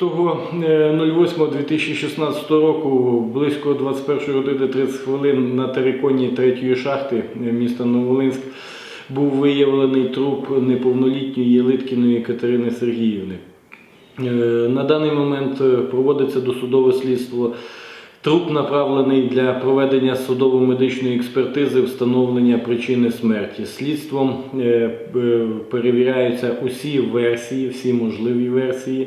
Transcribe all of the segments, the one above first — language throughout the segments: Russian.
14.08.2016 року, близько 21 години 30 хвилин на териконі третьої шахти е, міста Новолинськ був виявлений труп неповнолітньої Литкіної Катерини Сергіївни. Е, На даний момент е, проводиться досудове слідство. Труп направлений для проведення судово-медичної експертизи встановлення причини смерті. Слідством е, е, перевіряються усі версії, всі можливі версії,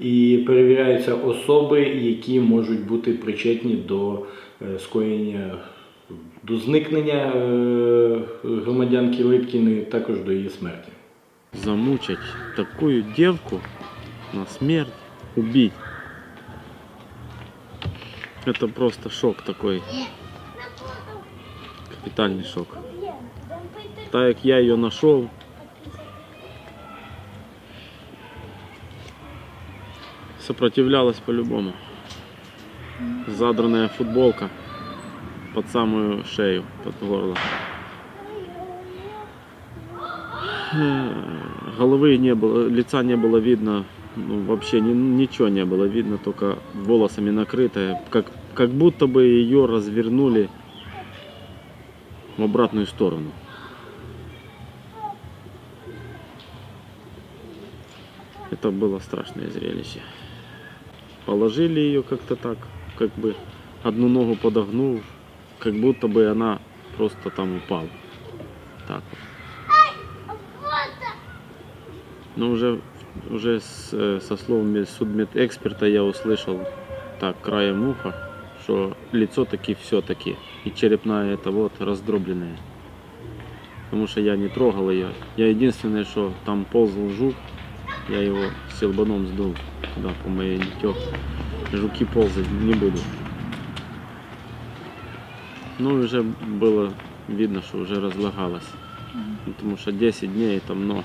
і перевіряються особи, які можуть бути причетні до е, скоєння до зникнення е, громадянки Литкіної, також до її смерті. замучать такую девку на смерть, убить. Это просто шок такой. Капитальный шок. Так як я ее нашел, сопротивлялась по-любому. Задранная футболка под самую шею, под горло. Головы не было, лица не было видно, ну, вообще ни- ничего не было видно, только волосами накрытая, как, как будто бы ее развернули в обратную сторону. Это было страшное зрелище. Положили ее как-то так, как бы одну ногу подогнув, как будто бы она просто там упала. Так вот. Но уже, уже с, э, со словами судмедэксперта я услышал так краем уха, что лицо таки все-таки и черепная это вот раздробленная. Потому что я не трогал ее. Я единственное, что там ползал жук, я его силбаном сдул туда по моей нитек. Жуки ползать не буду. Ну уже было видно, что уже разлагалось. Потому что 10 дней это много.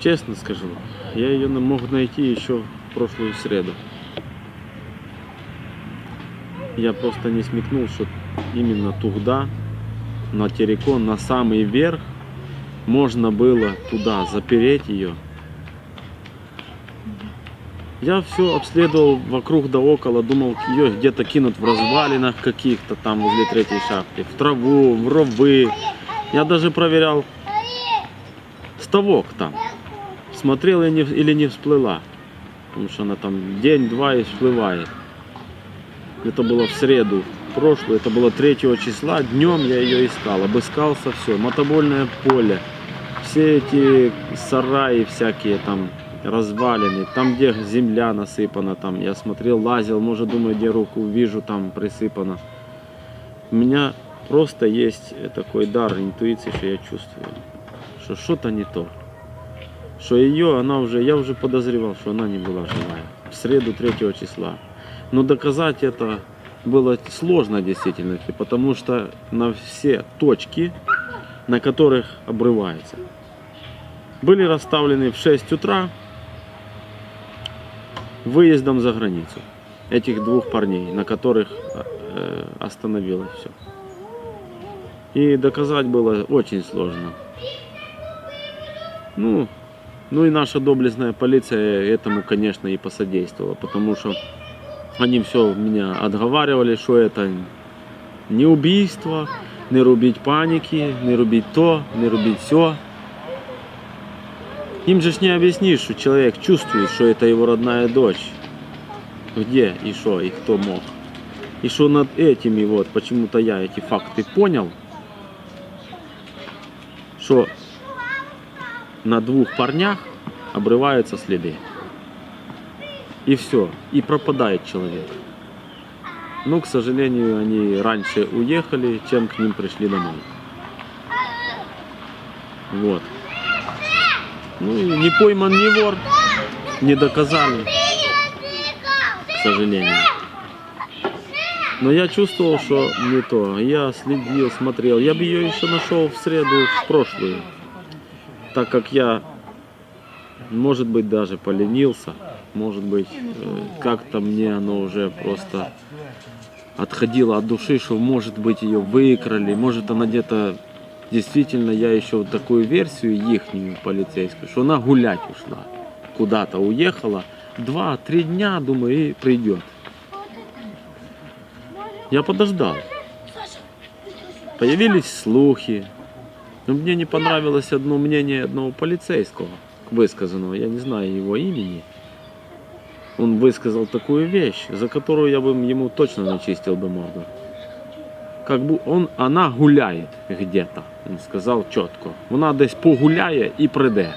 Честно скажу, я ее мог найти еще в прошлую среду. Я просто не смекнул, что именно туда, на террикон, на самый верх, можно было туда запереть ее. Я все обследовал вокруг да около, думал, ее где-то кинут в развалинах каких-то там возле третьей шахты, в траву, в ровы. Я даже проверял ставок там. Смотрел я не- или не всплыла. Потому что она там день-два и всплывает. Это было в среду прошлую, это было 3 числа. Днем я ее искал, обыскался все. Мотобольное поле, все эти сараи всякие там развалины, там где земля насыпана, там я смотрел, лазил, может думаю, где руку вижу, там присыпано. У меня просто есть э, такой дар интуиции, что я чувствую, что что-то не то. Что ее, она уже, я уже подозревал, что она не была живая. В среду 3 числа. Но доказать это было сложно действительно, потому что на все точки, на которых обрывается, были расставлены в 6 утра выездом за границу этих двух парней, на которых э, остановилось все. И доказать было очень сложно. Ну, ну и наша доблестная полиция этому, конечно, и посодействовала, потому что они все меня отговаривали, что это не убийство, не рубить паники, не рубить то, не рубить все. Им же ж не объяснишь, что человек чувствует, что это его родная дочь. Где и что, и кто мог. И что над этими вот, почему-то я эти факты понял, что на двух парнях обрываются следы. И все. И пропадает человек. Но, к сожалению, они раньше уехали, чем к ним пришли домой. Вот. Ну и не пойман, не вор. Не доказали, к сожалению. Но я чувствовал, что не то. Я следил, смотрел. Я бы ее еще нашел в среду в прошлую. Так как я, может быть, даже поленился. Может быть, э, как-то мне оно уже просто отходило от души, что может быть ее выкрали, может она где-то действительно я еще вот такую версию ихнюю полицейскую, что она гулять ушла. куда-то уехала. Два-три дня, думаю, и придет. Я подождал. Появились слухи. Но мне не понравилось одно мнение одного полицейского, высказанного, я не знаю его имени. Он высказал такую вещь, за которую я бы ему точно начистил бы морду Как бы он, она гуляет где-то, він сказав чітко. Вона десь погуляє і прийде.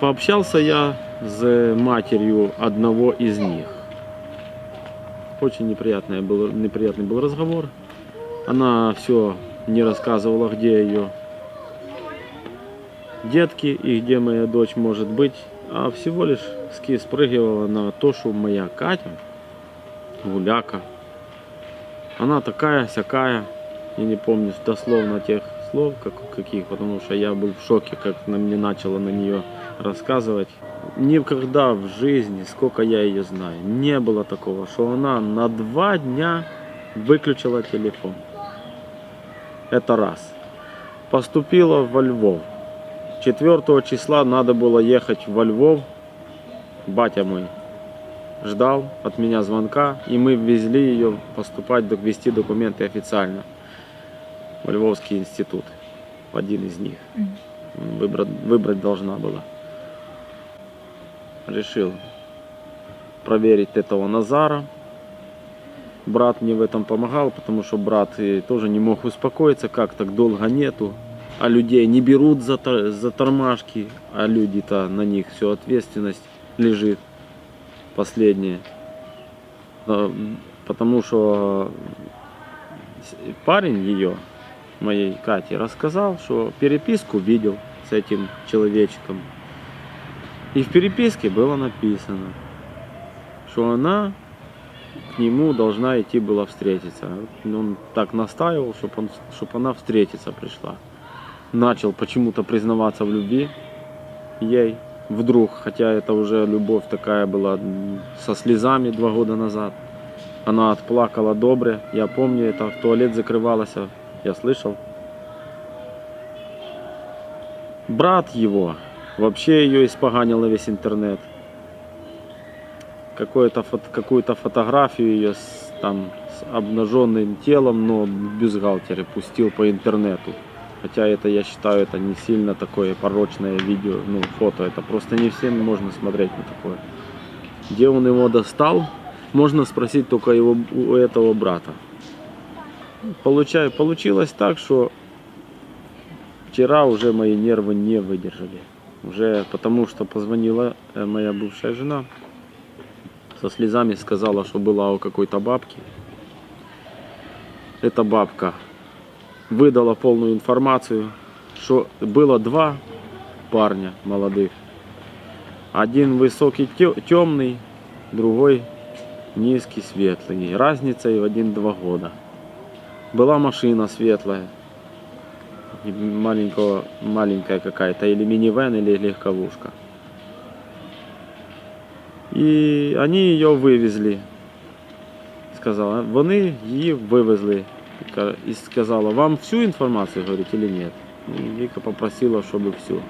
Пообщался я с матерью одного из них. Очень неприятный был, неприятный был разговор. Она все не рассказывала, где ее детки и где моя дочь может быть, а всего лишь ски спрыгивала на то, что моя Катя, гуляка, она такая, сякая, я не помню дословно тех слов, как, каких, потому что я был в шоке, как на мне начала на нее рассказывать. Никогда в жизни, сколько я ее знаю, не было такого, что она на два дня выключила телефон. Это раз. Поступила во Львов. 4 числа надо было ехать во Львов. Батя мой ждал от меня звонка, и мы везли ее поступать, вести документы официально в Львовский институт, в один из них. Выбрать, выбрать должна была. Решил проверить этого Назара. Брат мне в этом помогал, потому что брат тоже не мог успокоиться, как так долго нету, а людей не берут за, за тормашки, а люди-то на них все ответственность лежит последняя. А, Потому что парень ее, моей Кати, рассказал, что переписку видел с этим человечком. И в переписке было написано, что она к нему должна идти была встретиться. Он так настаивал, чтобы, он, чтоб она встретиться пришла. Начал почему-то признаваться в любви ей. Вдруг, хотя это уже любовь такая была со слезами два года назад. Она отплакала добре. Я помню, это в туалет закрывалась. Я слышал. Брат его вообще ее испоганил на весь интернет. Какое-то фот- какую-то фотографию ее с, там, с обнаженным телом, но в бюстгальтере пустил по интернету. Хотя это, я считаю, это не сильно такое порочное видео, ну, фото. Это просто не всем можно смотреть на такое. Где он его достал, можно спросить только его, у этого брата. Получай, получилось так, что вчера уже мои нервы не выдержали. Уже потому что позвонила э, моя бывшая жена, со слезами сказала, что была у какой-то бабки. Эта бабка выдала полную информацию, что было два парня молодых. Один высокий темный, другой низкий светлый. Разница в один-два года. Была машина светлая, и маленького, маленькая какая-то, или минивэн, или легковушка. І вони її вивезли. Сказала, вони її вивезли. Ка- І сказала, вам всю інформацію, говорить, или нет? І Віка попросила, щоб всю.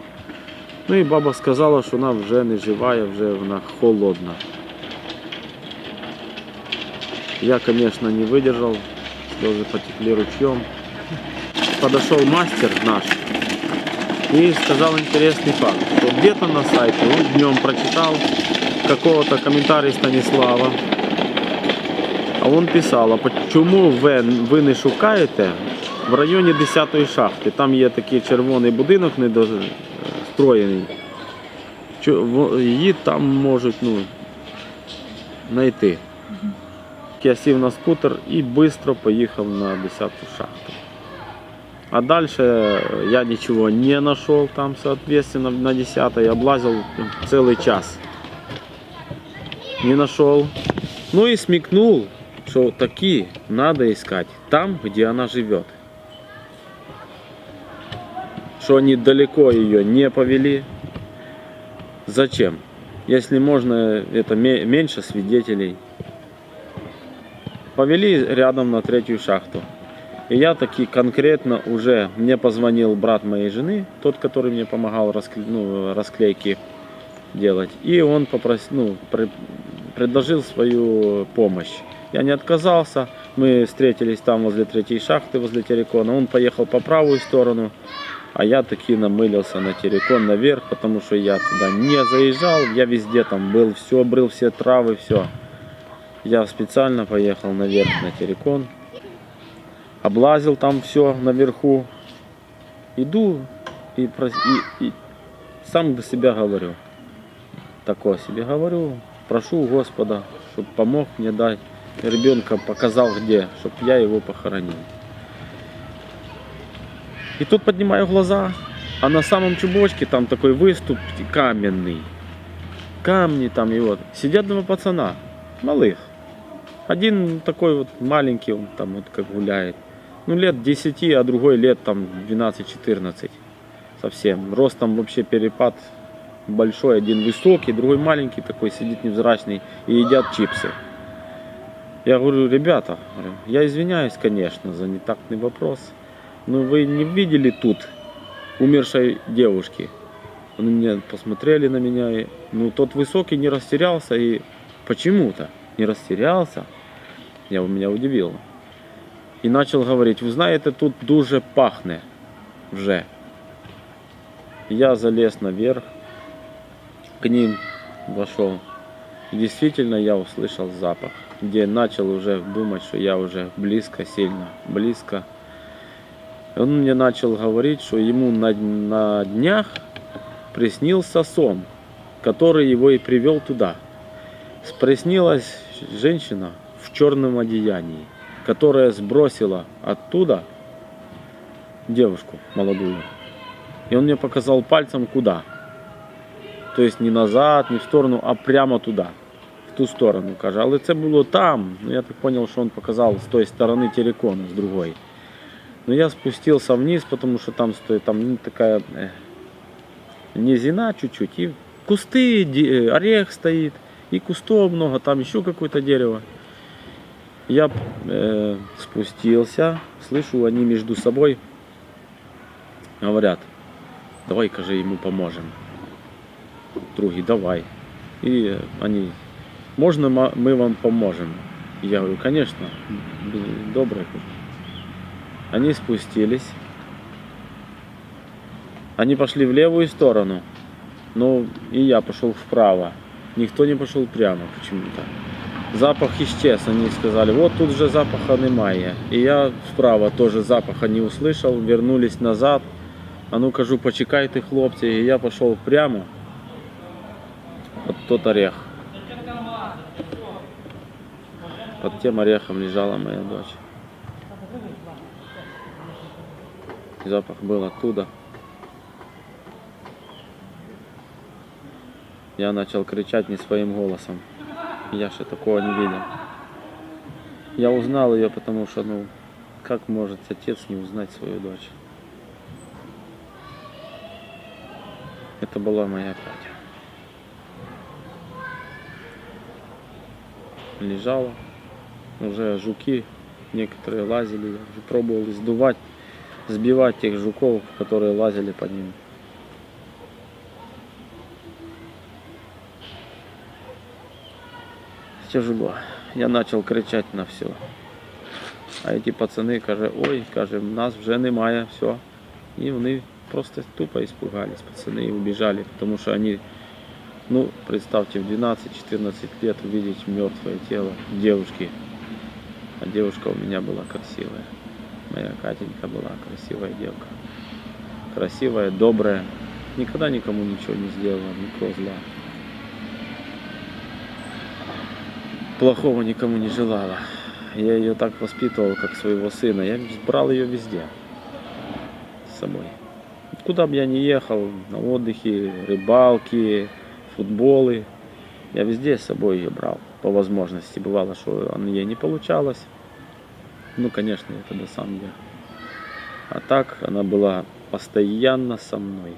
Ну і баба сказала, що вона вже не жива, вже вона холодна. Я, конечно, не выдержал, слезы потекли ручьем. Подошел мастер наш и сказал интересный факт, что где-то на сайте, он днем прочитал какого-то комментария Станислава, а он писал, а почему ви, ви не шукаєте в районі 10-ї шахти, там є такий червоний будинок недостроєний, її там можуть ну, знайти. Я сів на скутер і швидко поїхав на 10-ту шахту. А дальше я ничего не нашел там, соответственно, на 10 я облазил целый час. Не нашел. Ну и смекнул, что такие надо искать там, где она живет. Что они далеко ее не повели. Зачем? Если можно, это ме- меньше свидетелей. Повели рядом на третью шахту. И я таки конкретно уже, мне позвонил брат моей жены, тот, который мне помогал раскле- ну, расклейки делать. И он попросил, ну, при- предложил свою помощь. Я не отказался. Мы встретились там возле третьей шахты, возле Терекона. Он поехал по правую сторону, а я таки намылился на Терекон наверх, потому что я туда не заезжал. Я везде там был, все, брыл все травы, все. Я специально поехал наверх на Терекон. Облазил там все наверху. Иду и, и, и сам до себя говорю. Такое себе говорю. Прошу Господа, чтобы помог мне дать ребенка, показал где, чтобы я его похоронил. И тут поднимаю глаза, а на самом чубочке там такой выступ каменный. Камни там и вот. Сидят два пацана, малых. Один такой вот маленький, он там вот как гуляет. Ну лет 10, а другой лет там 12-14. Совсем. Ростом вообще перепад большой. Один высокий, другой маленький такой, сидит невзрачный и едят чипсы. Я говорю, ребята, я извиняюсь, конечно, за нетактный вопрос, но вы не видели тут умершей девушки? Они мне посмотрели на меня, и, ну тот высокий не растерялся и почему-то не растерялся. Я меня удивило. І почав говорити, ви знаєте, тут дуже пахне вже. Я залез наверх, к ним вошел. И действительно я услышал запах, где начал уже думать, что я уже близко, сильно близко. Он мне начал говорить, что ему на, на днях приснился сон, который его и привел туда. Приснилась женщина в черном одеянии, которая сбросила оттуда девушку молодую. И он мне показал пальцем куда. То есть не назад, не в сторону, а прямо туда. В ту сторону, каже. Але це було там. Ну, я так понял, что он показал с той стороны террикона, с другой. Но я спустился вниз, потому что там стоит, там ну, такая э, низина чуть-чуть. И кусты, орех стоит, и кустов много, там еще какое-то дерево. Я э, спустился, слышу, они между собой говорят, давай-ка же ему поможем Другие, давай. И э, они, можно ма- мы вам поможем? Я говорю, конечно, б- доброе. Они спустились. Они пошли в левую сторону, но и я пошел вправо. Никто не пошел прямо почему-то. Запах исчез, они сказали, вот тут же запаха немає. И я вправо тоже запаха не услышал, вернулись назад. А ну кажу, почекайте, хлопці, і я пошел прямо. Вот тот орех. Под тем орехом лежала моя дочь. Запах был оттуда. Я начал кричать не своим голосом. Я же такого не видел. Я узнал ее, потому что, ну, как может отец не узнать свою дочь? Это была моя Катя. Лежала. Уже жуки некоторые лазили. Я уже пробовал издувать, сбивать тех жуков, которые лазили по ним. Тяжело. Я начал кричать на все. А эти пацани каже, ой, каже, нас вже немає, все. І вони просто тупо испугались, пацаны, и убежали, потому что они, ну, представьте, в 12-14 лет увидеть мертвое тело девушки. А девушка у меня была красивая. Моя Катенька была красивая девка. Красивая, добрая. Никогда никому ничего не сделала, никакого зла. Плохого никому не желала. Я ее так воспитывал, как своего сына. Я брал ее везде с собой. Куда бы я ни ехал, на отдыхе, рыбалки, футболы, я везде с собой ее брал по возможности. Бывало, что ей не получалось. Ну, конечно, я тогда сам ехал. А так она была постоянно со мной.